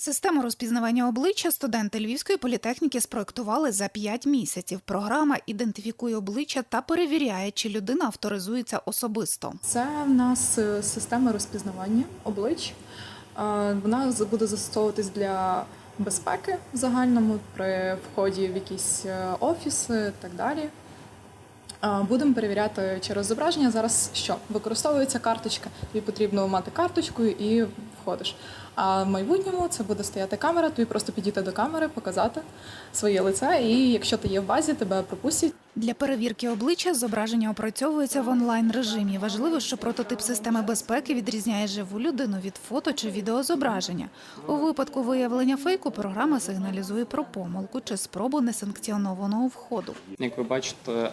Систему розпізнавання обличчя студенти Львівської політехніки спроектували за 5 місяців. Програма ідентифікує обличчя та перевіряє, чи людина авторизується особисто. Це в нас е, система розпізнавання облич. Е, Вона буде застосовуватись для безпеки в загальному при вході в якісь е, офіси і так далі. Будемо перевіряти через зображення. Зараз що? Використовується карточка. Тобі потрібно мати карточку і входиш. А в майбутньому це буде стояти камера, тобі просто підійти до камери, показати своє лице, і якщо ти є в базі, тебе пропустять. Для перевірки обличчя зображення опрацьовується в онлайн режимі. Важливо, що прототип системи безпеки відрізняє живу людину від фото чи відеозображення. У випадку виявлення фейку програма сигналізує про помилку чи спробу несанкціонованого входу. Як ви бачите, е,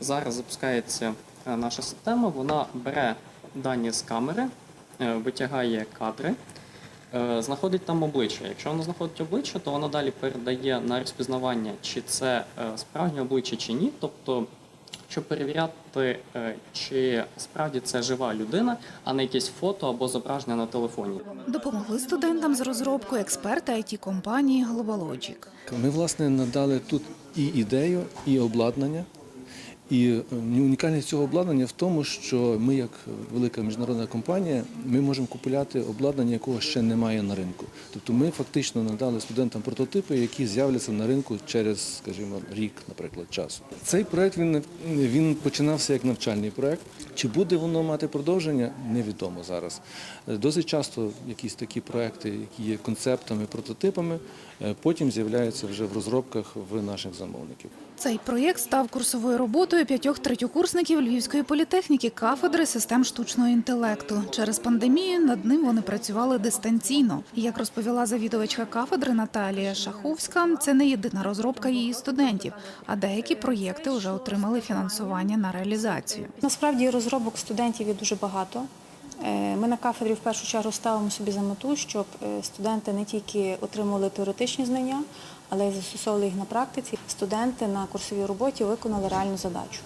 зараз запускається е, наша система. Вона бере дані з камери, витягає кадри, е, знаходить там обличчя. Якщо вона знаходить обличчя, то вона далі передає на розпізнавання, чи це е, справжнє обличчя чи ні. Тобто, щоб перевіряти, е, чи справді це жива людина, а не якесь фото або зображення на телефоні. Допомогли студентам з розробкою експерти it компанії GlobalLogic. Ми власне надали тут і ідею, і обладнання. І е, унікальність цього обладнання в тому, що ми, як велика міжнародна компанія, ми можемо купувати обладнання, якого ще немає на ринку. Тобто ми фактично надали студентам прототипи, які з'являться на ринку через, скажімо, рік, наприклад, часу. Цей проект він, він починався як навчальний проект. Чи буде воно мати продовження, невідомо зараз. Е, Досить часто якісь такі проекти, які є концептами, прототипами, е, потім з'являються вже в розробках в наших замовників. Цей проєкт став курсовою роботою п'ятьох третьокурсників Львівської політехніки кафедри систем штучного інтелекту. Через пандемію над ним вони працювали дистанційно. Як розповіла завідувачка кафедри Наталія Шаховська, це не єдина розробка її студентів, а деякі проєкти вже отримали фінансування на реалізацію. Насправді розробок студентів є дуже багато. Е, Ми на кафедрі в першу чергу ставимо собі за мету, щоб е, студенти не тільки отримували теоретичні знання, але й застосовували їх на практиці. Студенти на курсовій роботі виконали реальну задачу.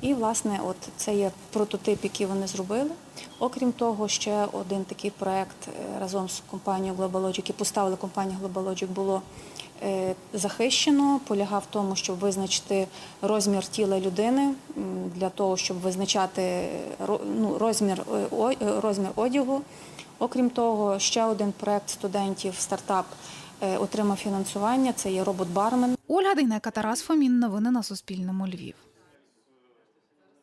І, власне, от це є прототип, який вони зробили. Окрім того, ще один такий проект е, разом з компанією GlobalLogic, який поставили компанія GlobalLogic, було захищено. Полягав в тому, щоб визначити розмір тіла людини для того, щоб визначати е, ну, розмір, е, е, розмір одягу. Окрім того, ще один проект студентів стартап е, отримав фінансування. Це є робот-бармен. Ольга Дейнека, Тарас Фомін. Новини на Суспільному. Львів.